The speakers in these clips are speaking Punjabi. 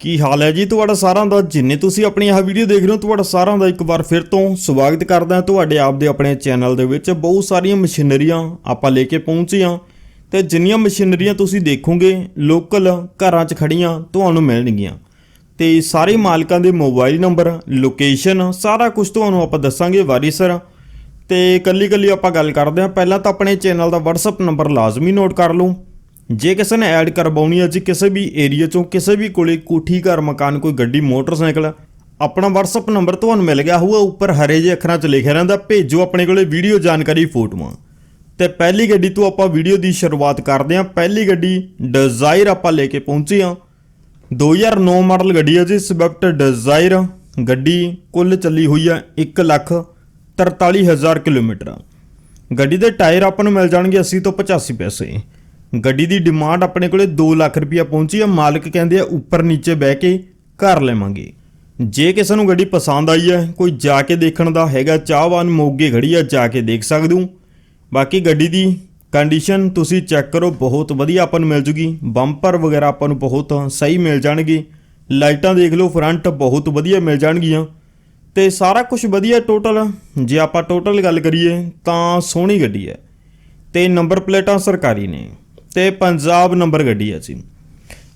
ਕੀ ਹਾਲ ਹੈ ਜੀ ਤੁਹਾਡਾ ਸਾਰਿਆਂ ਦਾ? ਜਿੰਨੇ ਤੁਸੀਂ ਆਪਣੀ ਆਹ ਵੀਡੀਓ ਦੇਖ ਰਹੇ ਹੋ, ਤੁਹਾਡਾ ਸਾਰਿਆਂ ਦਾ ਇੱਕ ਵਾਰ ਫਿਰ ਤੋਂ ਸਵਾਗਤ ਕਰਦਾ ਹਾਂ ਤੁਹਾਡੇ ਆਪ ਦੇ ਆਪਣੇ ਚੈਨਲ ਦੇ ਵਿੱਚ। ਬਹੁਤ ਸਾਰੀਆਂ ਮਸ਼ੀਨਰੀਆਂ ਆਪਾਂ ਲੈ ਕੇ ਪਹੁੰਚੇ ਹਾਂ ਤੇ ਜਿੰਨੀਆਂ ਮਸ਼ੀਨਰੀਆਂ ਤੁਸੀਂ ਦੇਖੋਗੇ ਲੋਕਲ ਘਰਾਂ 'ਚ ਖੜੀਆਂ ਤੁਹਾਨੂੰ ਮਿਲਣਗੀਆਂ। ਤੇ ਸਾਰੇ ਮਾਲਕਾਂ ਦੇ ਮੋਬਾਈਲ ਨੰਬਰ ਲੋਕੇਸ਼ਨ ਸਾਰਾ ਕੁਝ ਤੁਹਾਨੂੰ ਆਪਾਂ ਦੱਸਾਂਗੇ ਵਾਰੀ ਸਰ। ਤੇ ਕੱਲੀ ਕੱਲੀ ਆਪਾਂ ਗੱਲ ਕਰਦੇ ਹਾਂ। ਪਹਿਲਾਂ ਤਾਂ ਆਪਣੇ ਚੈਨਲ ਦਾ WhatsApp ਨੰਬਰ ਲਾਜ਼ਮੀ ਨੋਟ ਕਰ ਲਓ। ਜੇ ਕਿਸੇ ਨੇ ਐਡ ਕਰਵਾਉਣੀ ਹੈ ਜੀ ਕਿਸੇ ਵੀ ਏਰੀਆ ਚੋਂ, ਕਿਸੇ ਵੀ ਕੋਲੇ ਕੋਠੀ ਘਰ ਮਕਾਨ, ਕੋਈ ਗੱਡੀ, ਮੋਟਰਸਾਈਕਲ, ਆਪਣਾ WhatsApp ਨੰਬਰ ਤੁਹਾਨੂੰ ਮਿਲ ਗਿਆ ਹੋਊਗਾ, ਉੱਪਰ ਹਰੇ ਜਿਹੇ ਅੱਖਰਾਂ 'ਚ ਲਿਖਿਆ ਰਹਿੰਦਾ, ਭੇਜੋ ਆਪਣੇ ਕੋਲੇ ਵੀਡੀਓ ਜਾਣਕਾਰੀ ਫੋਟੋਆਂ। ਤੇ ਪਹਿਲੀ ਗੱਡੀ ਤੋਂ ਆਪਾਂ ਵੀਡੀਓ ਦੀ ਸ਼ੁਰੂਆਤ ਕਰਦੇ ਹਾਂ। ਪਹਿਲੀ ਗੱਡੀ ਡਿਜ਼ਾਇਰ ਆਪਾਂ ਲੈ ਕੇ ਪਹੁੰਚੇ ਹਾਂ। 2009 ਮਾਡਲ ਗੱਡੀ ਹੈ ਜੀ ਸਵਿਫਟ ਡਿਜ਼ਾਇਰ ਗੱਡੀ ਕੁੱਲ ਚੱਲੀ ਹੋਈ ਹੈ 1 ਲੱਖ 43000 ਕਿਲੋਮੀਟਰ। ਗੱਡੀ ਦੇ ਟਾਇਰ ਆਪਾਂ ਨੂੰ ਮਿਲ ਜਾਣਗੇ 80 ਤੋਂ 85 ਪੈਸੇ। ਗੱਡੀ ਦੀ ਡਿਮਾਂਡ ਆਪਣੇ ਕੋਲੇ 2 ਲੱਖ ਰੁਪਇਆ ਪਹੁੰਚੀ ਆ, ਮਾਲਕ ਕਹਿੰਦੇ ਆ ਉੱਪਰ ਨੀਚੇ ਬਹਿ ਕੇ ਘਰ ਲੈਵਾਂਗੇ। ਜੇ ਕਿਸੇ ਨੂੰ ਗੱਡੀ ਪਸੰਦ ਆਈ ਹੈ ਕੋਈ ਜਾ ਕੇ ਦੇਖਣ ਦਾ ਹੈਗਾ, ਚਾਹਵਾਨ ਮੋਗੇ ਖੜੀ ਆ, ਜਾ ਕੇ ਦੇਖ ਸਕਦੇ ਹੋ। ਬਾਕੀ ਗੱਡੀ ਦੀ ਕੰਡੀਸ਼ਨ ਤੁਸੀਂ ਚੈੱਕ ਕਰੋ, ਬਹੁਤ ਵਧੀਆ ਆਪਾਂ ਨੂੰ ਮਿਲ ਜੂਗੀ। ਬੰਪਰ ਵਗੈਰਾ ਆਪਾਂ ਨੂੰ ਬਹੁਤ ਸਹੀ ਮਿਲ ਜਾਣਗੇ। ਲਾਈਟਾਂ ਦੇਖ ਲਓ ਫਰੰਟ ਬਹੁਤ ਵਧੀਆ ਮਿਲ ਜਾਣਗੀਆਂ। ਤੇ ਸਾਰਾ ਕੁਝ ਵਧੀਆ ਟੋਟਲ ਜੇ ਆਪਾਂ ਟੋਟਲ ਗੱਲ ਕਰੀਏ, ਤਾਂ ਸੋਹਣੀ ਗੱਡੀ ਹੈ। ਤੇ ਨੰਬਰ ਪਲੇਟਾਂ ਸਰਕਾਰੀ ਨੇ। ਤੇ ਪੰਜਾਬ ਨੰਬਰ ਗੱਡੀ ਹੈ ਜੀ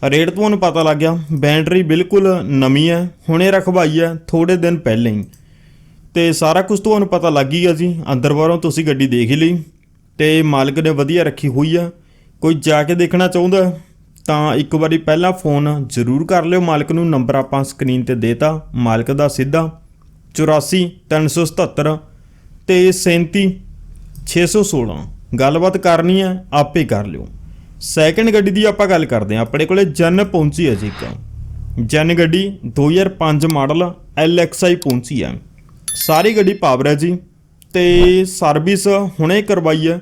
ਰੇਟ ਤੁਹਾਨੂੰ ਪਤਾ ਲੱਗ ਗਿਆ, ਬੈਟਰੀ ਬਿਲਕੁਲ ਨਵੀਂ ਹੈ, ਹੁਣੇ ਰਖਵਾਈ ਹੈ ਥੋੜੇ ਦਿਨ ਪਹਿਲਾਂ ਹੀ। ਤੇ ਸਾਰਾ ਕੁਝ ਤੁਹਾਨੂੰ ਪਤਾ ਲੱਗ ਹੀ ਗਿਆ ਜੀ ਅੰਦਰ ਬਾਹਰੋਂ ਤੁਸੀਂ ਗੱਡੀ ਦੇਖ ਹੀ ਲਈ, ਤੇ ਮਾਲਕ ਨੇ ਵਧੀਆ ਰੱਖੀ ਹੋਈ ਆ। ਕੋਈ ਜਾ ਕੇ ਦੇਖਣਾ ਚਾਹੁੰਦਾ ਤਾਂ ਇੱਕ ਵਾਰੀ ਪਹਿਲਾਂ ਫੋਨ ਜ਼ਰੂਰ ਕਰ ਲਿਓ, ਮਾਲਕ ਨੂੰ ਨੰਬਰ ਆਪਾਂ ਸਕਰੀਨ ਤੇ ਦੇਤਾ, ਮਾਲਕ ਦਾ ਸਿੱਧਾ। 84 377 ਤੇ 37 616 ਗੱਲਬਾਤ ਕਰਨੀ ਹੈ, ਆਪੇ ਕਰ ਲਿਓ। ਸੈਕੰਡ ਗੱਡੀ ਦੀ ਆਪਾਂ ਗੱਲ ਕਰਦੇ ਹਾਂ। ਆਪਣੇ ਕੋਲੇ ਜਨ ਪਹੁੰਚੀ ਹੈ ਜੀ ਇੱਕ। ਜਨ ਗੱਡੀ 2005 ਮਾਡਲ LXI ਪਹੁੰਚੀ ਹੈ। ਸਾਰੀ ਗੱਡੀ ਪਾਵਰ ਹੈ ਜੀ। ਤੇ ਸਰਵਿਸ ਹੁਣੇ ਕਰਵਾਈ ਹੈ।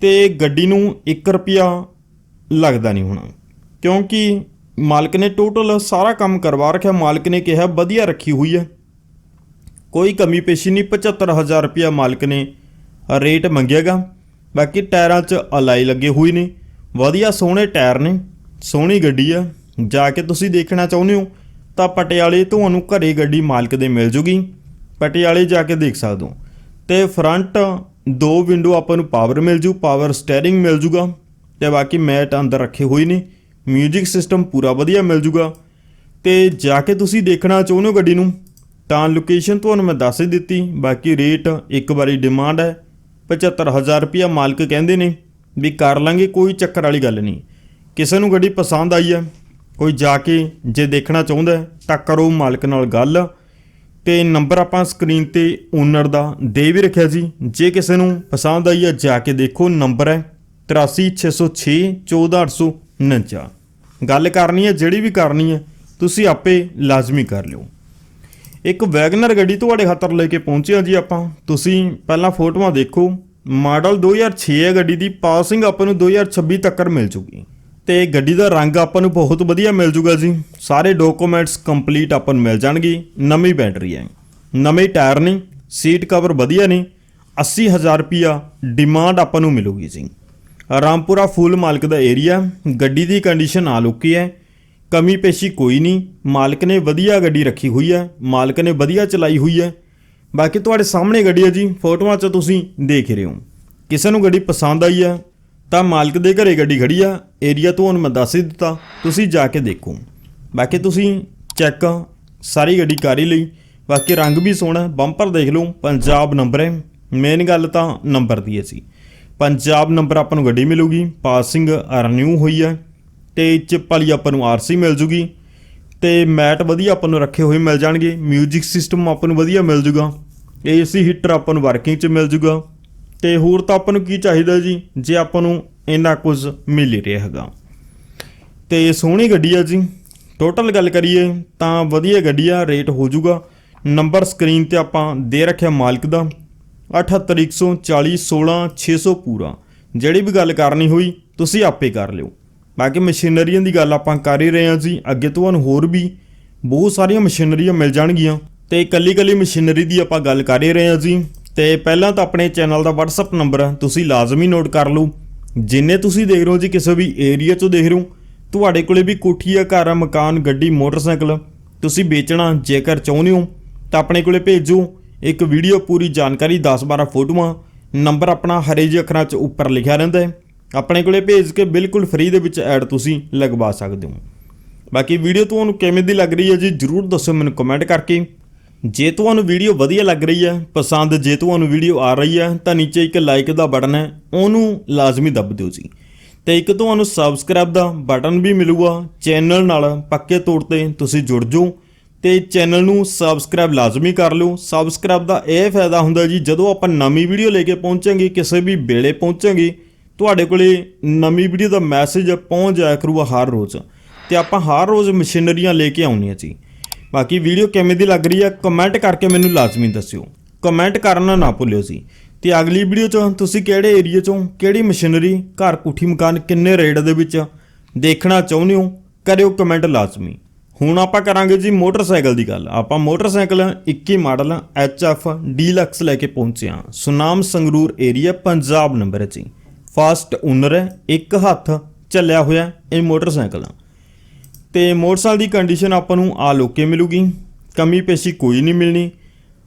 ਤੇ ਗੱਡੀ ਨੂੰ 1 ਰੁਪਿਆ ਲੱਗਦਾ ਨਹੀਂ ਹੋਣਾ। ਕਿਉਂਕਿ ਮਾਲਕ ਨੇ ਟੋਟਲ ਸਾਰਾ ਕੰਮ ਕਰਵਾ ਰੱਖਿਆ। ਮਾਲਕ ਨੇ ਕਿਹਾ, ਵਧੀਆ ਰੱਖੀ ਹੋਈ ਹੈ। ਕੋਈ ਕਮੀ ਪੇਸ਼ੀ ਨਹੀਂ। 75000 ਰੁਪਿਆ ਮਾਲਕ ਨੇ ਰੇਟ ਮੰਗਿਆਗਾ। ਬਾਕੀ ਟਾਇਰਾਂ 'ਚ ਅਲਾਈ ਲੱਗੇ ਹੋਏ ਨੇ। ਵਧੀਆ ਸੋਹਣੇ ਟਾਇਰ ਨੇ, ਸੋਹਣੀ ਗੱਡੀ ਆ। ਜਾ ਕੇ ਤੁਸੀਂ ਦੇਖਣਾ ਚਾਹੁੰਦੇ ਹੋ ਤਾਂ ਪਟਿਆਲੇ ਤੁਹਾਨੂੰ ਘਰੇ ਗੱਡੀ ਮਾਲਕ ਦੇ ਮਿਲ ਜੂਗੀ। ਪਟਿਆਲੇ ਜਾ ਕੇ ਦੇਖ ਸਕਦੇ ਹੋ। ਤੇ ਫਰੰਟ ਦੋ ਵਿੰਡੋ ਆਪਾਂ ਨੂੰ ਪਾਵਰ ਮਿਲ ਜੂ ਪਾਵਰ ਸਟੀਅਰਿੰਗ ਮਿਲ ਜੂਗਾ। ਤੇ ਬਾਕੀ ਮੈਟ ਅੰਦਰ ਰੱਖੇ ਹੋਏ ਨੇ 뮤직 ਸਿਸਟਮ ਪੂਰਾ ਵਧੀਆ ਮਿਲ ਜੂਗਾ। ਤੇ ਜਾ ਕੇ ਤੁਸੀਂ ਦੇਖਣਾ ਚਾਹੁੰਦੇ ਹੋ ਗੱਡੀ ਨੂੰ, ਤਾਂ ਲੋਕੇਸ਼ਨ ਤੁਹਾਨੂੰ ਮੈਂ ਦੱਸ ਹੀ ਦਿੱਤੀ। ਬਾਕੀ ਰੇਟ ਇੱਕ ਵਾਰੀ ਡਿਮਾਂਡ ਹੈ। 75000 ਰੁਪਿਆ ਮਾਲਕ ਕਹਿੰਦੇ ਨੇ। ਵੀ ਕਰ ਲਾਂਗੇ, ਕੋਈ ਚੱਕਰ ਵਾਲੀ ਗੱਲ ਨਹੀਂ। ਕਿਸੇ ਨੂੰ ਗੱਡੀ ਪਸੰਦ ਆਈ ਹੈ, ਕੋਈ ਜਾ ਕੇ ਜੇ ਦੇਖਣਾ ਚਾਹੁੰਦਾ ਤਾਂ ਕਰੋ ਮਾਲਕ ਨਾਲ ਗੱਲ। ਤੇ ਨੰਬਰ ਆਪਾਂ ਸਕਰੀਨ ਤੇ ਓਨਰ ਦਾ ਦੇ ਵੀ ਰੱਖਿਆ ਜੀ ਜੇ ਕਿਸੇ ਨੂੰ ਪਸੰਦ ਆਈ ਹੈ, ਜਾ ਕੇ ਦੇਖੋ, ਨੰਬਰ ਹੈ 83606 14849 ਗੱਲ ਕਰਨੀ ਹੈ, ਜਿਹੜੀ ਵੀ ਕਰਨੀ ਹੈ, ਤੁਸੀਂ ਆਪੇ ਲਾਜ਼ਮੀ ਕਰ ਲਿਓ। ਇੱਕ ਵੈਗਨਰ ਗੱਡੀ ਤੁਹਾਡੇ ਖਾਤਰ ਲੈ ਕੇ ਪਹੁੰਚਿਆ ਜੀ ਆਪਾਂ। ਤੁਸੀਂ ਪਹਿਲਾਂ ਫੋਟੋਆਂ ਦੇਖੋ ਮਾਡਲ 2006 ਹੈ ਗੱਡੀ ਦੀ, ਪਾਸਿੰਗ ਆਪਾਂ ਨੂੰ 2026 ਤੱਕ ਮਿਲ ਜੂਗੀ। ਤੇ ਗੱਡੀ ਦਾ ਰੰਗ ਆਪਾਂ ਨੂੰ ਬਹੁਤ ਵਧੀਆ ਮਿਲ ਜੂਗਾ ਜੀ। ਸਾਰੇ ਡਾਕੂਮੈਂਟਸ ਕੰਪਲੀਟ ਆਪਾਂ ਨੂੰ ਮਿਲ ਜਾਣਗੇ। ਨਵੀਂ ਬੈਟਰੀ ਹੈ। ਨਵੇਂ ਟਾਇਰ ਨੇ, ਸੀਟ ਕਵਰ ਵਧੀਆ ਨੇ। 80000 ਰੁਪਿਆ ਡਿਮਾਂਡ ਆਪਾਂ ਨੂੰ ਮਿਲੂਗੀ ਜੀ। ਰਾਮਪੁਰਾ ਫੁੱਲ ਮਾਲਕ ਦਾ ਏਰੀਆ ਗੱਡੀ ਦੀ ਕੰਡੀਸ਼ਨ ਆ ਲੁਕੀ ਹੈ। ਕਮੀ ਪੇਸ਼ੀ ਕੋਈ ਨਹੀਂ। ਮਾਲਕ ਨੇ ਵਧੀਆ ਗੱਡੀ ਰੱਖੀ ਹੋਈ ਹੈ। ਮਾਲਕ ਨੇ ਵਧੀਆ ਚਲਾਈ ਹੋਈ ਹੈ। ਬਾਕੀ ਤੁਹਾਡੇ ਸਾਹਮਣੇ ਗੱਡੀ ਹੈ ਜੀ, ਫੋਟੋਆਂ 'ਚ ਤੁਸੀਂ ਦੇਖ ਰਹੇ ਹੋ। ਕਿਸੇ ਨੂੰ ਗੱਡੀ ਪਸੰਦ ਆਈ ਹੈ ਤਾਂ ਮਾਲਕ ਦੇ ਘਰੇ ਗੱਡੀ ਖੜੀ ਆ, ਏਰੀਆ ਤੁਹਾਨੂੰ ਮੈਂ ਦੱਸ ਹੀ ਦਿੱਤਾ, ਤੁਸੀਂ ਜਾ ਕੇ ਦੇਖੋ। ਬਾਕੀ ਤੁਸੀਂ ਚੈੱਕ ਸਾਰੀ ਗੱਡੀ ਕਰ ਹੀ ਲਈ, ਬਾਕੀ ਰੰਗ ਵੀ ਸੋਹਣਾ, ਬੰਪਰ ਦੇਖ ਲਓ, ਪੰਜਾਬ ਨੰਬਰ ਹੈ। ਮੇਨ ਗੱਲ ਤਾਂ ਨੰਬਰ ਦੀ ਹੈ ਸੀ ਪੰਜਾਬ ਨੰਬਰ ਆਪਾਂ ਨੂੰ ਗੱਡੀ ਮਿਲੂਗੀ, ਪਾਸਿੰਗ ਰਿਨਿਊ ਹੋਈ ਹੈ ਤੇ ਚਿੱਪ ਵਾਲੀ ਆਪਾਂ ਨੂੰ ਆਰਸੀ ਮਿਲ ਜੂਗੀ, ਤੇ ਮੈਟ ਵਧੀਆ ਆਪਾਂ ਨੂੰ ਰੱਖੇ ਹੋਏ ਮਿਲ ਜਾਣਗੇ 뮤직 ਸਿਸਟਮ ਆਪਾਂ ਨੂੰ ਵਧੀਆ ਮਿਲ ਜੂਗਾ। ਏਸੀ ਹੀਟਰ ਆਪਾਂ ਨੂੰ ਵਰਕਿੰਗ 'ਚ ਮਿਲ ਜੂਗਾ। ਤੇ ਹੋਰ ਤਾਂ ਆਪਾਂ ਨੂੰ ਕੀ ਚਾਹੀਦਾ ਜੀ? ਜੇ ਆਪਾਂ ਨੂੰ ਇੰਨਾ ਕੁਝ ਮਿਲ ਹੀ ਰਿਹਾ ਹੈਗਾ। ਤੇ ਸੋਹਣੀ ਗੱਡੀ ਆ ਜੀ। ਟੋਟਲ ਗੱਲ ਕਰੀਏ ਤਾਂ ਵਧੀਆ ਗੱਡੀ ਆ, ਰੇਟ ਹੋ ਜੂਗਾ। ਨੰਬਰ ਸਕਰੀਨ ਤੇ ਆਪਾਂ ਦੇ ਰੱਖਿਆ ਮਾਲਕ ਦਾ। 7814016 ਪੂਰਾ। ਜਿਹੜੀ ਵੀ ਗੱਲ ਕਰਨੀ ਹੋਈ, ਤੁਸੀਂ ਆਪੇ ਕਰ ਲਿਓ। ਬਾਕੀ ਮਸ਼ੀਨਰੀਆਂ ਦੀ ਗੱਲ ਆਪਾਂ ਕਰ ਹੀ ਰਹੇ ਹਾਂ ਜੀ। ਅੱਗੇ ਤੋਂ ਤੁਹਾਨੂੰ ਹੋਰ ਵੀ ਬਹੁਤ ਸਾਰੀਆਂ ਮਸ਼ੀਨਰੀਆਂ ਮਿਲ ਜਾਣਗੀਆਂ। ਤੇ ਇਕੱਲੀ ਇਕੱਲੀ ਮਸ਼ੀਨਰੀ ਦੀ ਆਪਾਂ ਗੱਲ ਕਰ ਹੀ ਰਹੇ ਹਾਂ ਜੀ। ਤੇ ਪਹਿਲਾਂ ਤਾਂ ਆਪਣੇ ਚੈਨਲ ਦਾ WhatsApp ਨੰਬਰ ਤੁਸੀਂ ਲਾਜ਼ਮੀ ਨੋਟ ਕਰ ਲਓ। ਜਿੰਨੇ ਤੁਸੀਂ ਦੇਖ ਰਹੇ ਹੋ ਜੀ, ਕਿਸੇ ਵੀ ਏਰੀਆ 'ਚੋਂ ਦੇਖ ਰਹੇ ਹੋ, ਤੁਹਾਡੇ ਕੋਲੇ ਵੀ ਕੋਠੀ ਆ, ਘਰ ਆ, ਮਕਾਨ, ਗੱਡੀ, ਮੋਟਰਸਾਈਕਲ। ਤੁਸੀਂ ਵੇਚਣਾ, ਜੇਕਰ ਚਾਹੁੰਦੇ ਹੋ, ਤਾਂ ਆਪਣੇ ਕੋਲੇ ਭੇਜੋ। ਇੱਕ ਵੀਡੀਓ ਪੂਰੀ ਜਾਣਕਾਰੀ 10-12 ਫੋਟੋਆਂ। ਨੰਬਰ ਆਪਣਾ ਹਰੇ ਜਿਹੇ ਅੱਖਰਾਂ 'ਚ ਉੱਪਰ ਲਿਖਿਆ ਰਹਿੰਦਾ ਹੈ। ਆਪਣੇ ਕੋਲੇ ਭੇਜ ਕੇ ਬਿਲਕੁਲ ਫ੍ਰੀ ਦੇ ਵਿੱਚ ਐਡ ਤੁਸੀਂ ਲਗਵਾ ਸਕਦੇ ਹੋ। ਬਾਕੀ ਵੀਡੀਓ ਤੁਹਾਨੂੰ ਕਿਵੇਂ ਦੀ ਲੱਗ ਰਹੀ ਹੈ ਜੀ, ਜਰੂਰ ਦੱਸੋ ਮੈਨੂੰ ਕਮੈਂਟ ਕਰਕੇ। ਜੇ ਤੁਹਾਨੂੰ ਵੀਡੀਓ ਵਧੀਆ ਲੱਗ ਰਹੀ ਹੈ, ਪਸੰਦ ਜੇ ਤੁਹਾਨੂੰ ਵੀਡੀਓ ਆ ਰਹੀ ਹੈ, ਤਾਂ ਨੀਚੇ ਇੱਕ ਲਾਈਕ ਦਾ ਬਟਨ ਹੈ, ਉਹਨੂੰ ਲਾਜ਼ਮੀ ਦੱਬ ਦਿਓ ਜੀ। ਤੇ ਇੱਕ ਤੁਹਾਨੂੰ ਸਬਸਕ੍ਰਾਈਬ ਦਾ ਬਟਨ ਵੀ ਮਿਲੂਗਾ, ਚੈਨਲ ਨਾਲ ਪੱਕੇ ਤੌਰ ਤੇ ਤੁਸੀਂ ਜੁੜ ਜਾਓ, ਤੇ ਚੈਨਲ ਨੂੰ ਸਬਸਕ੍ਰਾਈਬ ਲਾਜ਼ਮੀ ਕਰ ਲਿਓ। ਸਬਸਕ੍ਰਾਈਬ ਦਾ ਇਹ ਫਾਇਦਾ ਹੁੰਦਾ ਜੀ, ਜਦੋਂ ਆਪਾਂ ਨਵੀਂ ਵੀਡੀਓ ਲੈ ਕੇ ਪਹੁੰਚਾਂਗੇ, ਕਿਸੇ ਵੀ ਵੇਲੇ ਪਹੁੰਚਾਂਗੇ, ਤੁਹਾਡੇ ਕੋਲੇ ਨਵੀਂ ਵੀਡੀਓ ਦਾ ਮੈਸੇਜ ਪਹੁੰਚ ਜਾਇਆ ਕਰੂਗਾ ਹਰ ਰੋਜ਼। ਤੇ ਆਪਾਂ ਹਰ ਰੋਜ਼ ਮਸ਼ੀਨਰੀਆਂ ਲੈ ਕੇ ਆਉਣੀਆਂ ਜੀ। ਬਾਕੀ ਵੀਡੀਓ ਕਿਵੇਂ ਦੀ ਲੱਗ ਰਹੀ ਹੈ ਕਮੈਂਟ ਕਰਕੇ ਮੈਨੂੰ ਲਾਜ਼ਮੀ ਦੱਸਿਓ। ਕਮੈਂਟ ਕਰਨਾ ਨਾ ਭੁੱਲਿਓ ਜੀ। ਤੇ ਅਗਲੀ ਵੀਡੀਓ 'ਚ ਤੁਸੀਂ ਕਿਹੜੇ ਏਰੀਆ 'ਚੋਂ, ਕਿਹੜੀ ਮਸ਼ੀਨਰੀ, ਘਰ ਕੋਠੀ ਮਕਾਨ ਕਿੰਨੇ ਰੇਟ ਦੇ ਵਿੱਚ ਦੇਖਣਾ ਚਾਹੁੰਦੇ ਹੋ, ਕਰਿਓ ਕਮੈਂਟ ਲਾਜ਼ਮੀ। ਹੁਣ ਆਪਾਂ ਕਰਾਂਗੇ ਜੀ ਮੋਟਰਸਾਈਕਲ ਦੀ ਗੱਲ। ਆਪਾਂ ਮੋਟਰਸਾਈਕਲ 21 ਮਾਡਲ HF ਡੀਲਕਸ ਲੈ ਕੇ ਪਹੁੰਚੇ ਹਾਂ। ਸੁਨਾਮ ਸੰਗਰੂਰ ਏਰੀਆ ਪੰਜਾਬ ਨੰਬਰ ਹੈ ਜੀ। ਫਾਸਟ ਓਨਰ ਹੈ, ਇੱਕ ਹੱਥ ਚੱਲਿਆ ਹੋਇਆ ਇਹ ਮੋਟਰਸਾਈਕਲ। ਤੇ ਮੋਟਰਸਾਈਕਲ ਦੀ ਕੰਡੀਸ਼ਨ ਆਪਾਂ ਨੂੰ ਆ ਲੋਕੇ ਮਿਲੂਗੀ। ਕਮੀ ਪੇਸ਼ੀ ਕੋਈ ਨਹੀਂ ਮਿਲਣੀ।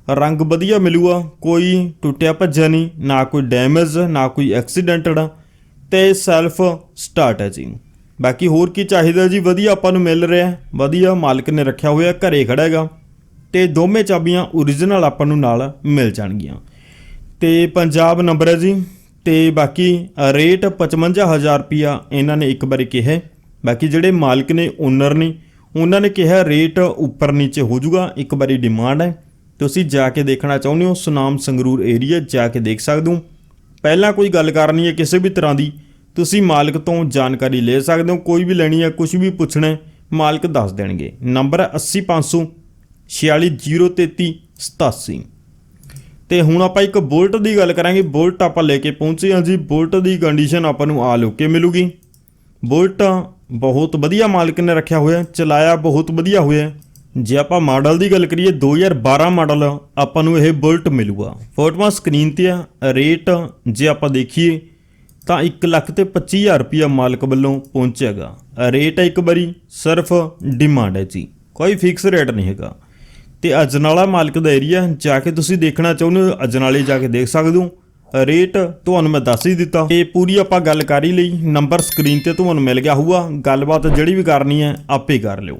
ਰੰਗ ਵਧੀਆ ਮਿਲੂਗਾ, ਕੋਈ ਟੁੱਟਿਆ ਭੱਜਿਆ ਨਹੀਂ, ਨਾ ਕੋਈ ਡੈਮੇਜ ਨਾ ਕੋਈ ਐਕਸੀਡੈਂਟਡ ਤੇ ਸੈਲਫ ਸਟਾਰਟ ਹੈ ਜੀ। ਬਾਕੀ ਹੋਰ ਕੀ ਚਾਹੀਦਾ ਜੀ? ਵਧੀਆ ਆਪਾਂ ਨੂੰ ਮਿਲ ਰਿਹਾ। ਵਧੀਆ ਮਾਲਕ ਨੇ ਰੱਖਿਆ ਹੋਇਆ, ਘਰੇ ਖੜਾ ਹੈਗਾ। ਤੇ ਦੋਵੇਂ ਚਾਬੀਆਂ ਓਰੀਜਨਲ ਆਪਾਂ ਨੂੰ ਨਾਲ ਮਿਲ ਜਾਣਗੀਆਂ। ਤੇ ਪੰਜਾਬ ਨੰਬਰ ਹੈ ਜੀ। ਤੇ ਬਾਕੀ ਰੇਟ 55000 ਰੁਪਿਆ ਇਹਨਾਂ ਨੇ ਇੱਕ ਵਾਰੀ ਕਿਹਾ। ਬਾਕੀ ਜਿਹੜੇ ਮਾਲਕ ਨੇ ਓਨਰ ਨੇ, ਉਹਨਾਂ ਨੇ ਕਿਹਾ ਰੇਟ ਉੱਪਰ ਨੀਚੇ ਹੋ ਜਾਊਗਾ, ਇੱਕ ਵਾਰੀ ਡਿਮਾਂਡ ਹੈ। ਤੁਸੀਂ ਜਾ ਕੇ ਦੇਖਣਾ ਚਾਹੁੰਦੇ ਹੋ, ਸੁਨਾਮ ਸੰਗਰੂਰ ਏਰੀਆ ਜਾ ਕੇ ਦੇਖ ਸਕਦੇ ਹੋ। ਪਹਿਲਾਂ ਕੋਈ ਗੱਲ ਕਰਨੀ ਹੈ ਕਿਸੇ ਵੀ ਤਰ੍ਹਾਂ ਦੀ, ਤੁਸੀਂ ਮਾਲਕ ਤੋਂ ਜਾਣਕਾਰੀ ਲੈ ਸਕਦੇ ਹੋ, ਕੋਈ ਵੀ ਲੈਣੀ ਹੈ ਕੁਝ ਵੀ ਪੁੱਛਣਾ ਮਾਲਕ ਦੱਸ ਦੇਣਗੇ। ਨੰਬਰ ਹੈ 80500 46033 87 ਤੇ ਹੁਣ ਆਪਾਂ ਇੱਕ ਬੋਲਟ ਦੀ ਗੱਲ ਕਰਾਂਗੇ, ਬੋਲਟ ਆਪਾਂ ਲੈ ਕੇ ਪਹੁੰਚੇ ਹਾਂ ਜੀ, ਬੋਲਟ ਦੀ ਕੰਡੀਸ਼ਨ ਆਪਾਂ ਨੂੰ ਆ ਲੋਕੇ ਮਿਲੂਗੀ। ਬੋਲਟ ਬਹੁਤ ਵਧੀਆ ਮਾਲਕ ਨੇ ਰੱਖਿਆ ਹੋਇਆ ਚਲਾਇਆ ਬਹੁਤ ਵਧੀਆ ਹੋਇਆ ਜੇ ਆਪਾਂ ਮਾਡਲ ਦੀ ਗੱਲ ਕਰੀਏ 2012 ਮਾਡਲ ਆਪਾਂ ਨੂੰ ਇਹ ਬੁਲਟ ਮਿਲੂਗਾ। ਫੋਟੋਆਂ ਸਕਰੀਨ ਤੇ ਆ, ਰੇਟ ਜੇ ਆਪਾਂ ਦੇਖੀਏ, ਤਾਂ 1 ਲੱਖ ਤੇ 25000 ਰੁਪਇਆ ਮਾਲਕ ਵੱਲੋਂ ਪਹੁੰਚੇਗਾ ਰੇਟ ਹੈ ਇੱਕ ਵਾਰੀ, ਸਿਰਫ ਡਿਮਾਂਡ ਹੈ ਜੀ। ਕੋਈ ਫਿਕਸ ਰੇਟ ਨਹੀਂ ਹੈਗਾ। ਤੇ ਅਜਨਾਲਾ ਮਾਲਕ ਦਾ ਏਰੀਆ ਜਾ ਕੇ ਤੁਸੀਂ ਦੇਖਣਾ ਚਾਹੁੰਦੇ ਹੋ, ਅਜਨਾਲੇ ਜਾ ਕੇ ਦੇਖ ਸਕਦੇ ਹੋ। ਰੇਟ ਤੁਹਾਨੂੰ ਮੈਂ ਦੱਸ ਹੀ ਦਿੱਤਾ। ਇਹ ਪੂਰੀ ਆਪਾਂ ਗੱਲ ਕਰ ਹੀ ਲਈ। ਨੰਬਰ ਸਕਰੀਨ ਤੇ ਤੁਹਾਨੂੰ ਮਿਲ ਗਿਆ ਹੋਊਗਾ। ਗੱਲਬਾਤ ਜਿਹੜੀ ਵੀ ਕਰਨੀ ਹੈ, ਆਪੇ ਕਰ ਲਿਓ।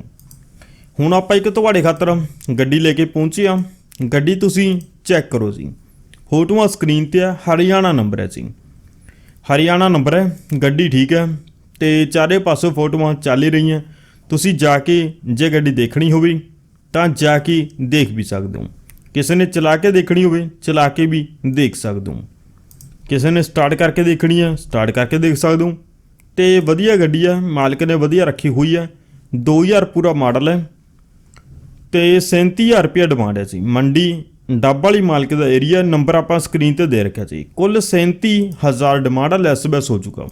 ਹੁਣ ਆਪਾਂ ਇੱਕ ਤੁਹਾਡੇ ਖਾਤਰ ਗੱਡੀ ਲੈ ਕੇ ਪਹੁੰਚੇ ਆ ਗੱਡੀ ਤੁਸੀਂ ਚੈੱਕ ਕਰੋ ਜੀ। ਫੋਟੋਆਂ ਸਕਰੀਨ ਤੇ ਆ। ਹਰਿਆਣਾ ਨੰਬਰ ਹੈ ਜੀ। ਹਰਿਆਣਾ ਨੰਬਰ ਹੈ। ਗੱਡੀ ਠੀਕ ਹੈ। ਤੇ ਚਾਰੇ ਪਾਸੋਂ ਫੋਟੋਆਂ ਚੱਲ ਹੀ ਰਹੀਆਂ। ਤੁਸੀਂ ਜਾ ਕੇ ਜੇ ਗੱਡੀ ਦੇਖਣੀ ਹੋਵੇ, ਤਾਂ ਜਾ ਕੇ ਦੇਖ ਵੀ ਸਕਦੇ ਹੋ। ਕਿਸੇ ਨੇ ਚਲਾ ਕੇ ਦੇਖਣੀ ਹੋਵੇ, ਚਲਾ ਕੇ ਵੀ ਦੇਖ ਸਕਦੇ ਹੋ। ਕਿਸੇ ਨੇ ਸਟਾਰਟ ਕਰਕੇ ਦੇਖਣੀ ਹੈ ਸਟਾਰਟ ਕਰਕੇ ਦੇਖ ਸਕਦੇ ਹੋ। ਤੇ ਵਧੀਆ ਗੱਡੀ ਹੈ ਮਾਲਕ ਨੇ ਵਧੀਆ ਰੱਖੀ ਹੋਈ ਹੈ 2000 ਪੂਰਾ ਮਾਡਲ ਹੈ ਤੇ 37000 ਰੁਪਏ ਡਿਮਾਂਡ ਹੈ ਜੀ। ਮੰਡੀ, ਡੱਬ ਵਾਲੀ ਮਾਲਕ ਦਾ ਏਰੀਆ ਨੰਬਰ ਆਪਾਂ ਸਕਰੀਨ ਤੇ ਦੇ ਰੱਖਿਆ ਜੀ। ਕੁੱਲ 37000 ਡਿਮਾਂਡ ਆ ਲੈਸ ਬੈਸ ਹੋ ਚੁੱਕਾ।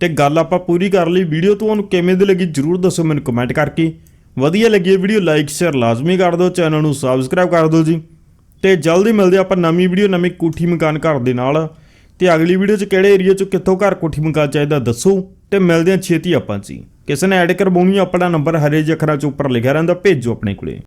ਤੇ ਗੱਲ ਆਪਾਂ ਪੂਰੀ ਕਰ ਲਈ। ਵੀਡੀਓ ਤੁਹਾਨੂੰ ਕਿਵੇਂ ਦੀ ਲੱਗੀ ਜਰੂਰ ਦੱਸੋ ਮੈਨੂੰ ਕਮੈਂਟ ਕਰਕੇ। ਵਧੀਆ ਲੱਗੀ ਇਹ ਵੀਡੀਓ ਲਾਈਕ ਸ਼ੇਅਰ ਲਾਜ਼ਮੀ ਕਰ ਦਿਓ। ਚੈਨਲ ਨੂੰ ਸਬਸਕ੍ਰਾਈਬ ਕਰ ਦਿਓ ਜੀ। ਤੇ ਜਲਦੀ ਮਿਲਦੇ ਆਪਾਂ ਨਵੀਂ ਵੀਡੀਓ ਨਵੀਂ ਕੋਠੀ ਮਕਾਨ ਘਰ ਦੇ ਨਾਲ। ਤੇ ਅਗਲੀ ਵੀਡੀਓ 'ਚ ਕਿਹੜੇ ਏਰੀਆ 'ਚ ਕਿੱਥੋਂ ਘਰ ਕੋਠੀ ਮਕਾਨ ਚਾਹੀਦਾ ਦੱਸੋ ਤੇ ਮਿਲਦੇ ਹਾਂ ਛੇਤੀ ਆਪਾਂ ਜੀ। ਕਿਸੇ ਨੇ ਐਡ ਕਰਵਾਉਣੀ ਆ, ਆਪਣਾ ਨੰਬਰ ਹਰੇ ਜਿਹੇ ਅੱਖਰਾਂ 'ਚ ਉੱਪਰ ਲਿਖਿਆ ਰਹਿੰਦਾ ਭੇਜੋ ਆਪਣੇ ਕੋਲੇ।